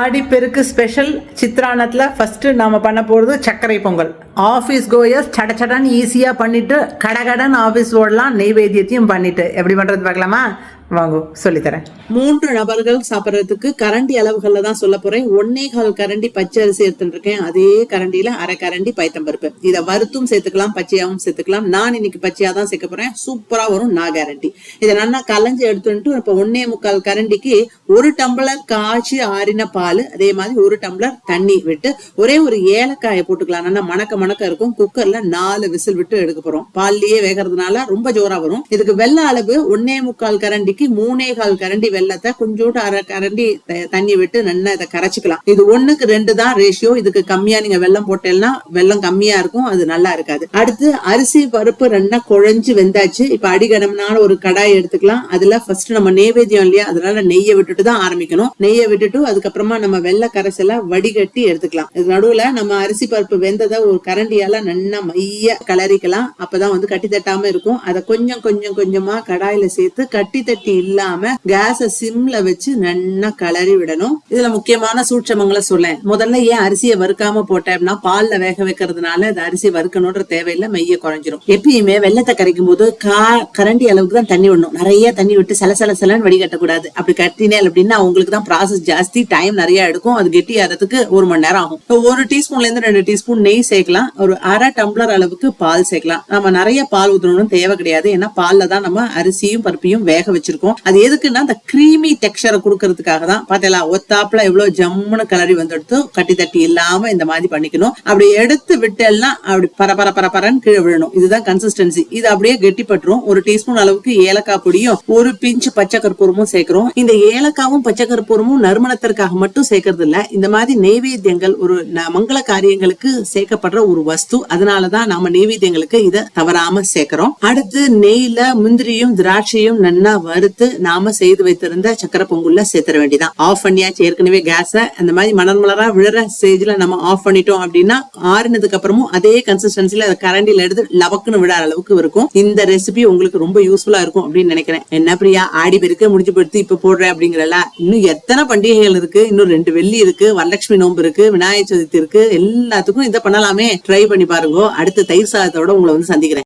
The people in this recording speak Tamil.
ஆடிப்பெருக்கு ஸ்பெஷல் சித்ரானத்தில் ஃபஸ்ட்டு நாம் பண்ண போகிறது சர்க்கரை பொங்கல். ஆஃபீஸ் கோயர்ஸ் சட சடன்னு ஈஸியாக பண்ணிவிட்டு கடகடன் ஆஃபீஸ் ஓடலாம் நெய்வேத்தியத்தையும் பண்ணிவிட்டு எப்படி பண்ணுறது பார்க்கலாமா? வாங்க சொல்லித்தரேன். மூன்று நபர்கள் சாப்பிட்றதுக்கு கரண்டி அளவுகள்ல தான் சொல்ல போறேன். ஒன்னே கால் கரண்டி பச்சை அரிசி எடுத்துருக்கேன். இருக்கேன் அதே கரண்டியில அரை கரண்டி பைத்தம்பருப்பு இதை வறுத்தும் சேர்த்துக்கலாம் பச்சையாவும் சேர்த்துக்கலாம். நான் இன்னைக்கு பச்சையா தான் சேர்க்க போறேன். சூப்பரா வரும் நான் கேரண்டி இதை நல்லா கலைஞ்சு எடுத்துட்டு இப்ப ஒன்னே முக்கால் கரண்டிக்கு ஒரு டம்ளர் காய்ச்சி ஆறின பால் அதே மாதிரி ஒரு டம்ளர் தண்ணி விட்டு ஒரே ஒரு ஏலக்காயை போட்டுக்கலாம். நல்லா மணக்க மணக்க இருக்கும். குக்கர்ல நாலு விசில் விட்டு எடுக்க போறோம். பால்லயே வேகறதுனால ரொம்ப ஜோரா வரும். இதுக்கு வெள்ள அளவு ஒன்னே முக்கால் கரண்டிக்கு மூணே கால் கரண்டி வெள்ளத்தை கொஞ்சோண்டு அரை கரண்டி த- தண்ணி விட்டு நல்லா இதை கரைச்சிக்கலாம். இது ஒண்ணுக்கு ரெண்டு தான் ரேஷியோ இதுக்கு கம்மியா நீங்க வெள்ளம் போட்டேன்னா வெள்ளம் கம்மியா இருக்கும் அது நல்லா இருக்காது. அடுத்து அரிசி பருப்பு ரெண்டா குழஞ்சு வெந்தாச்சு. இப்ப அடிகடம்னால ஒரு கடாய் எடுத்துக்கலாம். அதுல ஃபர்ஸ்ட் நம்ம நெய்வேத்தியம் இல்லையா அதனால நெய்யை விட்டுட்டு தான் ஆரம்பிக்கணும். நெய்யை விட்டுட்டு அதுக்கப்புறமா நம்ம வெள்ளை கரைசலை வடிகட்டி எடுத்துக்கலாம். இது நடுவுல நம்ம அரிசி பருப்பு வெந்ததை ஒரு கரண்டியால நல்லா மைய கலரிக்கலாம் அப்பதான் வந்து கட்டி தட்டாம இருக்கும். அதை கொஞ்சம் கொஞ்சம் கொஞ்சமா கடாயில சேர்த்து கட்டி தட்டி இல்லாம கேஸ சிம்ல வச்சு நல்லா கலரி விடணும். இதுல முக்கியமான சூட்சமங்களை சொல்லேன் முதல்ல ஏன் அரிசியை வறுக்காம அப்படின்னா பால்ல வேக வைக்கிறதுனால இந்த அரிசி வறுக்கணுன்ற தேவையில்ல மெய்ய குறைஞ்சிரும். எப்பயுமே வெள்ளத்தை கரைக்கும் போது கா கரண்டி அளவுக்கு தான் தண்ணி விடணும். நிறைய தண்ணி விட்டு சில சில சிலன்னு வடிகட்ட கூடாது அப்படி கட்டினேன் அப்படின்னா அவங்களுக்கு தான் ப்ராசஸ் ஜாஸ்தி டைம் நிறைய எடுக்கும். அது கெட்டி ஆகிறதுக்கு ஒரு மணி நேரம் ஆகும். ஒரு டீஸ்பூன்ல இருந்து ரெண்டு டீஸ்பூன் நெய் சேர்க்கலாம். ஒரு அரை டம்ளர் அளவுக்கு பால் சேர்க்கலாம். நம்ம நிறைய பால் ஊற்றணும்னு தேவை கிடையாது. ஏன்னா பால்ல தான் நம்ம அரிசியும் பருப்பையும் வேக வச்சிருக்கோம். அது எதுக்குன்னா அந்த கிரீமி டெக்ஸ்டரை கொடுக்கறதுக்காக தான். பார்த்தீங்களா ஒத்தாப்புல எவ்வளவு ஜம்முன்னு கலரி வந்துடுத்து கட்டி தட்டி இல்லாம இந்த மாதிரி பண்ணிக்கணும். அப்படி எடுத்து விட்டேன்னா அப்படி பரபர பரபரன்னு கீழே விழணும். இதுதான் கன்சிஸ்டன்சி இது அப்படியே கெட்டிப்பட்டுரும். ஒரு டீஸ்பூன் அளவுக்கு ஏலக்காய் பொடியும் ஒரு பிஞ்சு பச்சை கற்பூரமும் சேர்க்கிறோம். இந்த ஏலக்காவும் பச்சை கற்பூரமும் நறுமணத்திற்காக மட்டும் சேர்க்கறது இல்ல இந்த மாதிரி நெய்வேத்தியங்கள் ஒரு மங்கள காரியங்களுக்கு சேர்க்கப்படுற ஒரு வஸ்து. அதனாலதான் நாம நெய்வேத்தியங்களுக்கு இதை தவறாம சேர்க்கிறோம். அடுத்து நெய்ல முந்திரியும் திராட்சையும் நன்னா அடுத்து நாம செய்து வைத்திருந்த சக்கரை பொங்கல்ல சேர்த்துற வேண்டியதான் ஆஃப் பண்ணியாச்சு. ஏற்கனவே கேஸ அந்த மாதிரி மணல் மலரா விழுற ஸ்டேஜ்ல நம்ம ஆஃப் பண்ணிட்டோம் அப்படின்னா ஆறுனதுக்கு அப்புறமும் அதே கன்சிஸ்டன்சில அதை கரண்டில எடுத்து லவக்குன்னு விடாத அளவுக்கு இருக்கும். இந்த ரெசிபி உங்களுக்கு ரொம்ப யூஸ்ஃபுல்லா இருக்கும் அப்படின்னு நினைக்கிறேன். என்ன பிரியா? ஆடி பெருக்கு முடிஞ்சு படுத்து இப்ப போடுறேன் அப்படிங்கிறல. இன்னும் எத்தனை பண்டிகைகள் இருக்கு? இன்னும் ரெண்டு வெள்ளி இருக்கு வரலட்சுமி நோன்பு இருக்கு விநாயகர் சதுர்த்தி இருக்கு. எல்லாத்துக்கும் இதை பண்ணலாமே. ட்ரை பண்ணி பாருங்க. அடுத்த தயிர் சாதத்தோட உங்களை வந்து சந்திக்கிறேன்.